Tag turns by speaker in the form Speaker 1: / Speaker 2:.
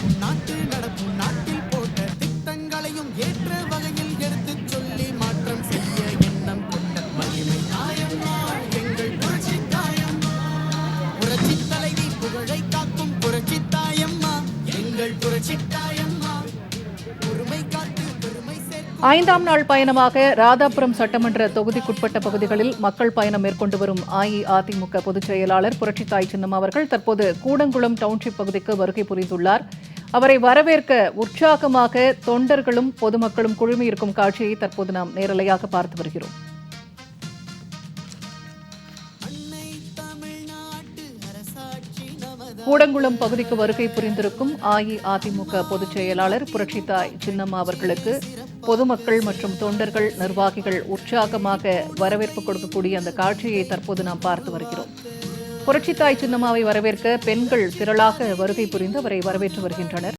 Speaker 1: நடப்பும் நடப்பும் நாட்டில் போட்ட திட்டங்களையும் ஏற்ற வகையில் சொல்லி மாற்றம் செய்ய எண்ணம் கொண்ட தாயம்மா எங்கள் புரட்சி தாயம்மா. புரட்சி தலைவி புகழை காக்கும் புரட்சி தாயம்மா எங்கள் புரட்சி தாயம்மா. பொறுமை காத்து
Speaker 2: ஐந்தாம் நாள் பயணமாக ராதாபுரம் சட்டமன்ற தொகுதிக்குட்பட்ட பகுதிகளில் மக்கள் பயணம் மேற்கொண்டு வரும் அஇஅதிமுக பொதுச் செயலாளர் புரட்சித்தாய் சின்னம் அவர்கள் தற்போது கூடங்குளம் டவுன்ஷிப் பகுதிக்கு வருகை புரிந்துள்ளார். அவரை வரவேற்க உற்சாகமாக தொண்டர்களும் பொதுமக்களும் குழுமியிருக்கும் காட்சியை தற்போது நாம் நேரலையாக பார்த்து வருகிறோம். கூடங்குளம் பகுதிக்கு வருகை புரிந்திருக்கும் அஇஅதிமுக பொதுச் செயலாளர் புரட்சித்தாய் சின்னம்மா அவர்களுக்கு பொதுமக்கள் மற்றும் தொண்டர்கள் நிர்வாகிகள் உற்சாகமாக வரவேற்பு கொடுக்கக்கூடிய அந்த காட்சியை தற்போது நாம் பார்த்து வருகிறோம். புரட்சித்தாய் சின்னம்மாவை வரவேற்க பெண்கள் திரளாக வருகை புரிந்து அவரை வரவேற்று வருகின்றனர்.